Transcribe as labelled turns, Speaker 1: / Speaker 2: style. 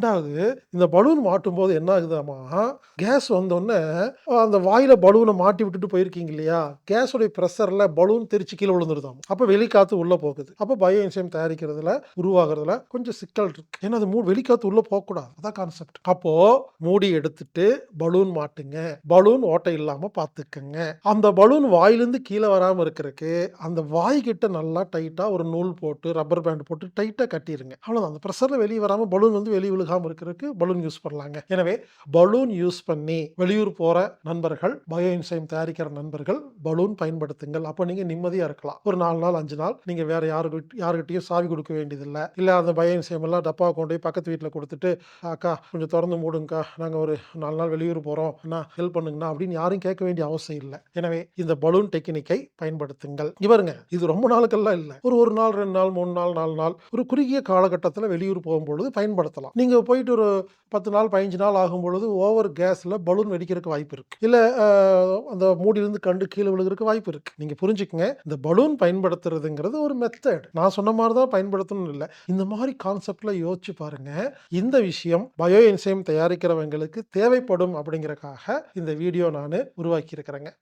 Speaker 1: ரெண்டாவது இந்த பலூன் மாட்டும் போது என்ன ஆகுதாமா கேஸ் வந்தோடனே அந்த வாயில் பலூனை மாட்டி விட்டுட்டு போயிருக்கீங்க இல்லையா? கேஸோடைய ப்ரெஷரில் பலூன் தெரிச்சு கீழே விழுந்துருதாம். அப்போ வெளிக்காத்து உள்ளே போகுது. அப்போ பயோ என்சைம் தயாரிக்கிறதுல உருவாகிறதுல கொஞ்சம் சிக்கல் இருக்கு. ஏன்னா அது மூ வெளிக்காத்து உள்ளே போகக்கூடாது. அதான் கான்செப்ட் அப்போது மூடி எடுத்துட்டு பலூன் மாட்டுங்க. பலூன் ஓட்டை இல்லாமல் பார்த்துக்கங்க அந்த பலூன் வாயிலேருந்து கீழே வராமல் இருக்கிறதுக்கு அந்த வாய் கிட்ட நல்லா டைட்டாக ஒரு நூல் போட்டு ரப்பர் பேண்ட் போட்டு டைட்டாக கட்டிடுங்க அவ்வளோதான் அந்த ப்ரெஷரில் வெளியே வராமல் பலூன் வந்து வெளியே விழுகாம இருக்கிறதுக்கு பலூன் யூஸ் பண்ணலாங்க. எனவே பலூன் யூஸ் பண்ணி வெளியூர் போகிற நண்பர்கள் பயோ இன்சைம் தயாரிக்கிற நண்பர்கள் பலூன் பயன்படுத்துங்கள். அப்போ நீங்கள் நிம்மதியாக இருக்கலாம். ஒரு நாலு நாள் அஞ்சு நாள் நீங்கள் வேறு யாருக்கிட்ட யாருக்கிட்டையும் சாவி கொடுக்க வேண்டியதில்லை. இல்லை அந்த பயோ இன்சைம் எல்லாம் டப்பா கொண்டு போய் பக்கத்து வீட்டில் கொடுத்துட்டு அக்கா கொஞ்சம் திறந்து மூடுங்கக்கா. நாங்கள் ஒரு நாலு நாள் வெளியூர் போகிறோம் அண்ணா ஹெல்ப் பண்ணுங்கண்ணா. அப்படின்னு யாரும் கேட்க வேண்டிய அவசியம் இல்லை. எனவே இந்த பலூன் டெக்னிக்கை பயன்படுத்துங்கள். இவருங்க இது ரொம்ப நாளுக்கெல்லாம் இல்லை. ஒரு ஒரு நாள் ரெண்டு நாள் மூணு நாள் நாலு நாள் ஒரு குறுகிய காலகட்டத்தில் வெளியூர் போகும்பொழுது பயன்படுத்தலாம். நீங்க போயிட்டு ஒரு பத்து நாள் பதினஞ்சு நாள் ஆகும் பொழுது ஓவர் கேஸில் பலூன் வெடிக்கிறதுக்கு வாய்ப்பு இருக்குது இல்லை அந்த மூடியிலிருந்து கண்டு கீழே விழுகிறதுக்கு வாய்ப்பு இருக்குது நீங்கள் புரிஞ்சுக்கங்க இந்த பலூன் பயன்படுத்துறதுங்கிறது ஒரு மெத்தட் நான் சொன்ன மாதிரி தான் பயன்படுத்தணும்னு இல்லை. இந்த மாதிரி கான்செப்டில் யோசிச்சு பாருங்கள் இந்த விஷயம் பயோ என்சைம் தயாரிக்கிறவங்களுக்கு தேவைப்படும் அப்படிங்கிறக்காக இந்த வீடியோ நான் உருவாக்கியிருக்கிறேங்க.